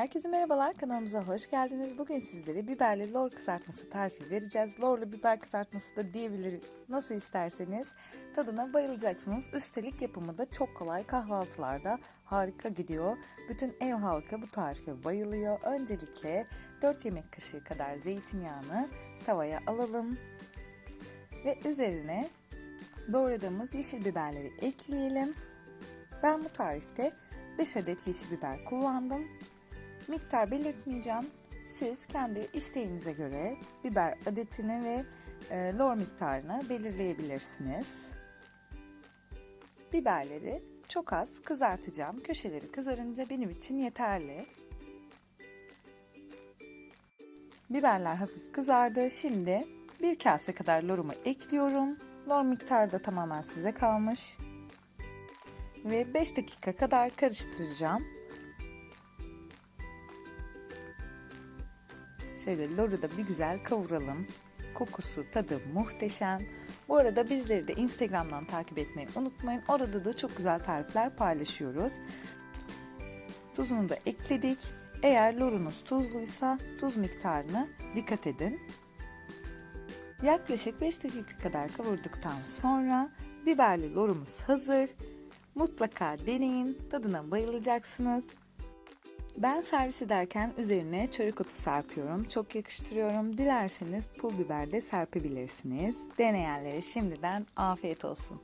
Herkese merhabalar kanalımıza hoş geldiniz. Bugün sizlere biberli lor kızartması tarifi vereceğiz. Lorlu biber kızartması da diyebiliriz. Nasıl isterseniz tadına bayılacaksınız. Üstelik yapımı da çok kolay kahvaltılarda harika gidiyor. Bütün ev halkı bu tarife bayılıyor. Öncelikle 4 yemek kaşığı kadar zeytinyağını tavaya alalım. Ve üzerine doğradığımız yeşil biberleri ekleyelim. Ben bu tarifte 5 adet yeşil biber kullandım. Miktar belirtmeyeceğim. Siz kendi isteğinize göre biber adetini ve e, lor miktarını belirleyebilirsiniz. Biberleri çok az kızartacağım. Köşeleri kızarınca benim için yeterli. Biberler hafif kızardı. Şimdi bir kase kadar lorumu ekliyorum. Lor miktarı da tamamen size kalmış. Ve 5 dakika kadar karıştıracağım. Şöyle loru da bir güzel kavuralım. Kokusu, tadı muhteşem. Bu arada bizleri de Instagram'dan takip etmeyi unutmayın. Orada da çok güzel tarifler paylaşıyoruz. Tuzunu da ekledik. Eğer lorunuz tuzluysa tuz miktarına dikkat edin. Yaklaşık 5 dakika kadar kavurduktan sonra biberli lorumuz hazır. Mutlaka deneyin, tadına bayılacaksınız. Ben servis ederken üzerine çörek otu serpiyorum. Çok yakıştırıyorum. Dilerseniz pul biber de serpebilirsiniz. Deneyenlere şimdiden afiyet olsun.